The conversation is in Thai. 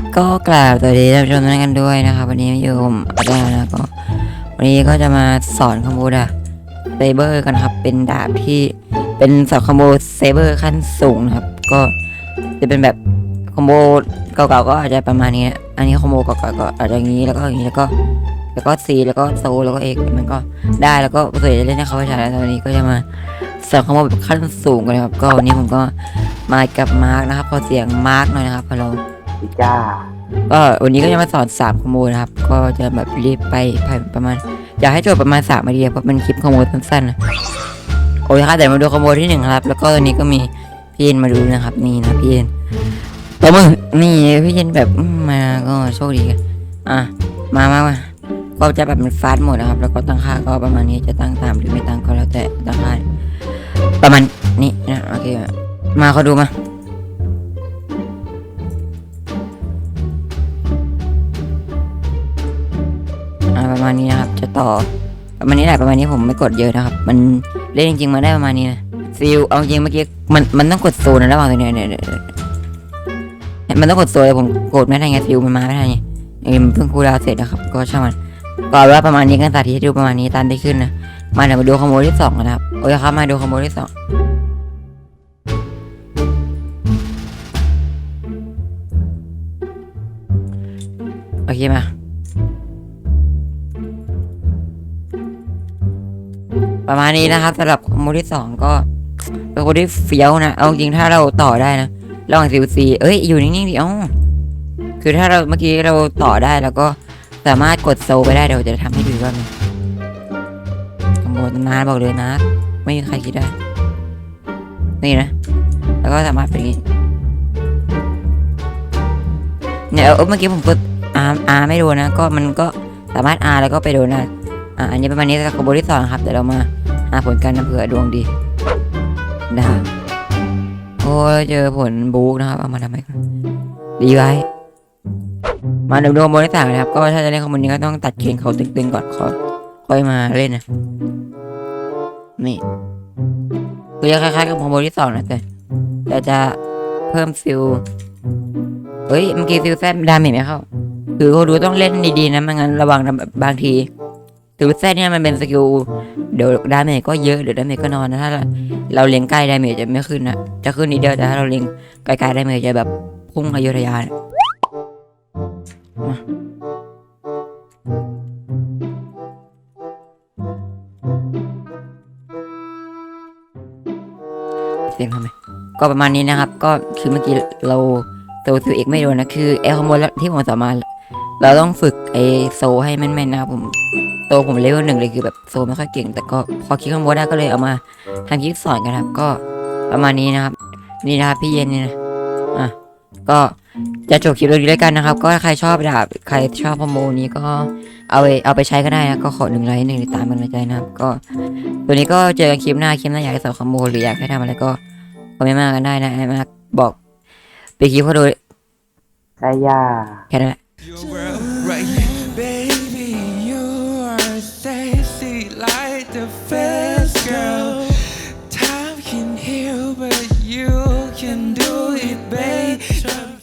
ครับก็กราบสวัสดีท่านผู้ชมทุกท่านกันด้วยนะครับ วันนี้อยู่ผมอาจารย์นะก็วันนี้ก็จะมาสอนคอมโบดาเซเบอร์กันครับ เป็นดาบที่เป็นสอนคอมโบเซเบอร์ขั้นสูงนะครับ ก็จะเป็นแบบคอมโบเก่าๆก็อาจจะประมาณนี้ อันนี้คอมโบเก่าๆก็อาจจะอย่างนี้แล้วก็อย่างนี้แล้วก็แล้วก็ซีแล้วก็โซแล้วก็เอกมันก็ได้แล้วก็ส่วนใหญ่จะเล่นให้เขาไปใช้แล้ววันนี้ก็จะมาสอนคอมโบแบบขั้นสูงกันนะครับ ก็วันนี้ผมก็มากับมาร์กนะครับขอเสียงมาร์กหน่อยนะครับฮัลโห ลจ้าก็วันนี้ก็จะมาสอนสามคอมโบนะครับ ก็จะแบบรีบไปภายประมาณ อยากให้จบประมาณสามนาทีเพราะเป็นคลิปคอมโบสั้นๆนะโอเคครับเดี๋ยวมาดูคอมโบที่หนึ่งครับ แล้วก็ตอนนี้ก็มีพี่เย็นมาดูนะครับ นี่นะพี่เย็นตัวมือนี่พี่เย็นแบบมาก็โชคดีกันอะมามามาก็จะแบบเป็นฟาสหมดนะครับ แล้วก็ตั้งค่าก็ประมาณนี้จะตั้งตามหรือไม่ตั้งก็แล้วแต่ตั้งค่าประมาณนี้นะโอเคมาเขาดูมา ประมาณนี้นะครับ จะต่อประมาณนี้แหละประมาณนี้ผมไม่กดเยอะนะครับ มันเล่นจริงๆมาได้ประมาณนี้นะซิลเอาจริงเมื่อกี้มันมันต้องกดโซนนะระหว่างตัวเนี้ยเนี่ยเนี่ยเนี่ยเนี่ยมันต้องกดโซนเลยผมกดไม่ได้ไงซิลมันมาไม่ได้ไงเออมันเพิ่งคูลดาวเสร็จนะครับ ก็ช่างมันก็เอาว่าประมาณนี้กันสาธิตให้ดูประมาณนี้ตามที่ขึ้นนะมาเดี๋ยวมาดูคอมโบที่สองกันนะครับโอเคครับมาดูคอมโบที่สองโอเคมา ประมาณนี้นะครับสำหรับคอมโบที่สองก็เป็นคนที่เฟี้ยวนะ เอาจริงถ้าเราต่อได้นะระหว่างซีซีเอ้ยอยู่นิ่งๆดิเอ้าคือถ้าเราเมื่อกี้เราต่อได้แล้วก็สามารถกดโซไปได้เดี๋ยวจะทำให้ดูกรอบนึงคอมโบนานบอกเลยนะ ไม่มีใครคิดได้ นี่นะ แล้วก็สามารถเป็นอย่างนี้เนี่ยเออเมื่อกี้ผมกดอาร์อาร์ไม่โดนนะ ก็มันก็สามารถอาร์แล้วก็ไปโดนได้อะอันนี้ประมาณนี้สำหรับคอมโบที่สองครับเดี๋ยวเรามา หาผลกันนะเผื่อดวงดีนะโอ้เจอผลบู๊นะครับ เอามาทำไมกันดีไว้ มาดูดวงคอมโบที่สามนะครับ ก็ถ้าจะเล่นคอมโบนี้ก็ต้องตัดเกณฑ์เขาตึงๆก่อนค่อยค่อยมาเล่นนะ นี่คือจะคล้ายๆกับคอมโบที่สองนะแต่แต่จะเพิ่มฟิลเฮ้ยเมื่อกี้ฟิลแซมดาเมจไม่เข้า คือเขาดูต้องเล่นดีๆนะไม่งั้นระวังนะบางที ถือว่าเซตเนี่ยมันเป็นสกิลเดี๋ยวดาเมจก็เยอะเดี๋ยวดาเมจก็นอนนะถ้าเราเราเล็งใกล้ดาเมจจะไม่ขึ้นนะจะขึ้นนิดเดียวแต่ถ้าเราเล็งไกลๆดาเมจจะแบบพุ่งอยุธยาเนี่ยมาเสียงทำไมก็ประมาณนี้นะครับ ก็คือเมื่อกี้เราตัวซิวเอกไม่โดนนะคือไอคอมโบที่ผมสามารถ เราต้องฝึกไอโซให้แม่นๆนะครับผมตัวผมเลเวลหนึ่งเลยคือแบบโซไม่ค่อยเก่ง แต่ก็พอคิดคำว่าได้ก็เลยเอามาทำคลิปสอนกันครับ ก็ประมาณนี้นะครับ นี่นะครับพี่เย็นนี่นะอะก็จะจบคลิปตรงนี้แล้วกันนะครับ ก็ถ้าใครชอบดาบใครชอบคอมโบนี้ก็เอาไปเอาไปใช้ก็ได้นะก็ขอหนึ่งไลค์หนึ่งติดตามเป็นกำลังใจนะครับ ก็ตัวนี้ก็เจอกันคลิปหน้าคลิปหน้าอยากให้สอนคอมโบหรืออยากให้ทำอะไรก็คอมเมนต์มากันได้นะไอ้มากบอกไปคลิปเขาดูไก่ย่าแค่นั้นแหละ Your world